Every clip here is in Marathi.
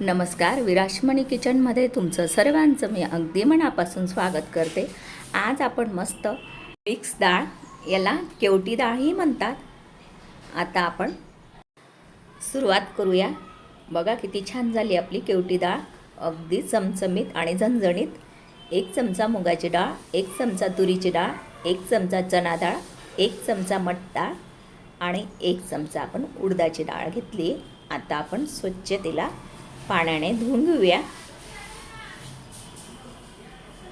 नमस्कार विराशमणी किचनमध्ये तुमचं सर्वांचं मी अगदी मनापासून स्वागत करते. आज आपण मस्त मिक्स डाळ याला केवटी डाळही म्हणतात. आता आपण सुरुवात करूया. बघा किती छान झाली आपली केवटी डाळ. अगदी चमचमीत आणि झणझणीत. एक चमचा मुगाची डाळ एक चमचा तुरीची डाळ एक चमचा चना डाळ एक चमचा मठ डाळ आणि एक चमचा आपण उडदाची डाळ घेतली. आता आपण स्वच्छ तिला पाण्याने धुवून घेऊया.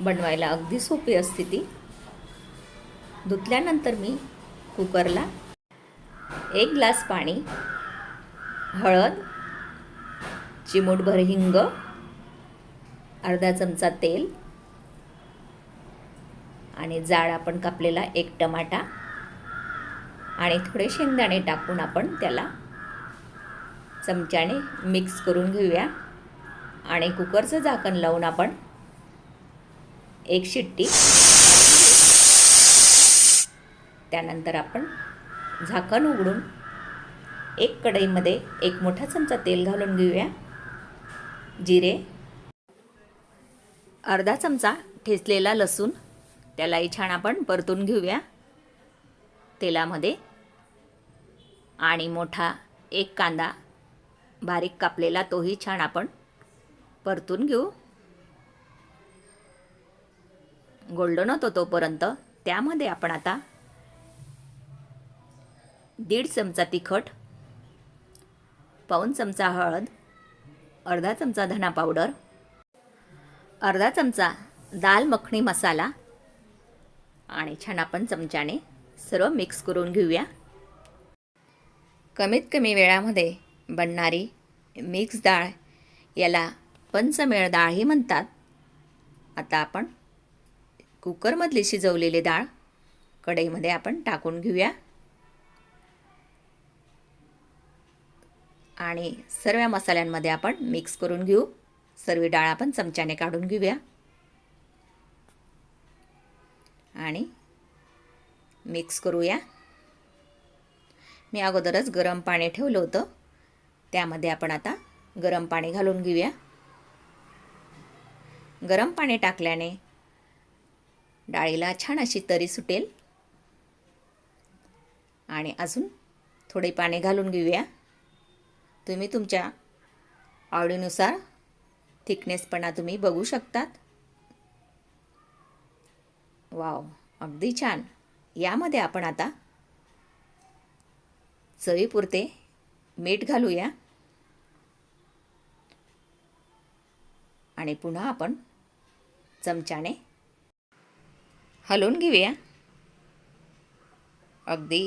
बनवायला अगदी सोपी असते ती. धुतल्यानंतर मी कुकरला एक ग्लास पाणी हळद चिमूटभर हिंग अर्धा चमचा तेल आणि जाड आपण कापलेला एक टमाटा आणि थोडे शेंगदाणे टाकून आपण त्याला चमच्याने मिक्स करून घेऊया. आणि कुकरचं झाकण लावून आपण एक शिट्टी त्यानंतर आपण झाकण उघडून एक कढईमध्ये एक मोठा चमचा तेल घालून घेऊया. जिरे अर्धा चमचा ठेचलेला लसूण त्यालाही छान आपण परतून घेऊया. तेलामध्ये आणि मोठा एक कांदा बारीक कापलेला तोही छान आपण परतून घेऊ. गोल्डन होतो तोपर्यंत. त्यामध्ये आपण आता दीड चमचा तिखट पाऊन चमचा हळद अर्धा चमचा धना पावडर अर्धा चमचा दाल मखणी मसाला आणि छान आपण चमच्याने सर्व मिक्स करून घेऊया. कमीत कमी वेळामध्ये बनणारी मिक्स डाळ याला पंचमेळ डाळही म्हणतात. आता आपण कुकरमधली शिजवलेली डाळ कढईमध्ये आपण टाकून घेऊया. आणि सर्व मसाल्यांमध्ये आपण मिक्स करून घेऊ. सर्व डाळ आपण चमच्याने काढून घेऊया. आणि मिक्स करूया. मी अगोदरच गरम पाणी ठेवलं होतं. त्यामध्ये आपण आता गरम पाणी घालून घेऊया. गरम पाणी टाकल्याने डाळीला छान अशी तरी सुटेल. आणि अजून थोडे पाणी घालून घेऊया. तुम्ही तुमच्या आवडीनुसार थिकनेसपणा तुम्ही बघू शकतात. वाव अगदी छान. यामध्ये आपण आता चवीपुरते मीठ घालूया. आणि पुन्हा आपण चमच्याने हलवून घेऊया. अगदी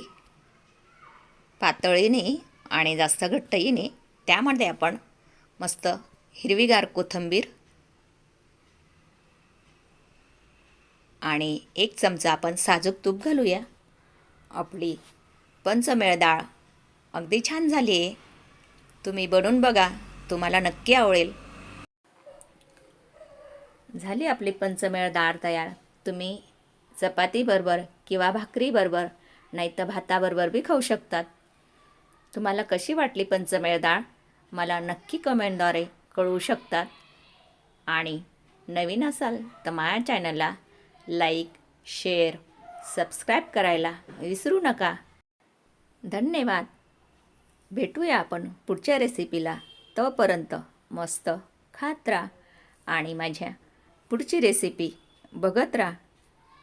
पातळीने आणि जास्त घट्टही नाही. त्यामध्ये आपण मस्त हिरवीगार कोथिंबीर आणि एक चमचा आपण साजूक तूप घालूया. आपली पंचमेळ डाळ अगदी छान झाली आहे तुम्ही बनवून बघा. तुम्हाला नक्की आवडेल. झाली आपली पंचमेळ डाळ तयार. तुम्ही चपातीबरोबर किंवा भाकरीबरोबर नाही तर भाताबरोबर बी खाऊ शकतात. तुम्हाला कशी वाटली पंचमेळ डाळ मला नक्की कमेंटद्वारे कळवू शकतात. आणि नवीन असाल तर माझ्या चॅनलला लाईक शेअर सबस्क्राईब करायला विसरू नका. धन्यवाद. भेटूया आपण पुढच्या रेसिपीला. तोपर्यंत मस्त खात राहा आणि माझ्या पुढची रेसिपी बघत राहा.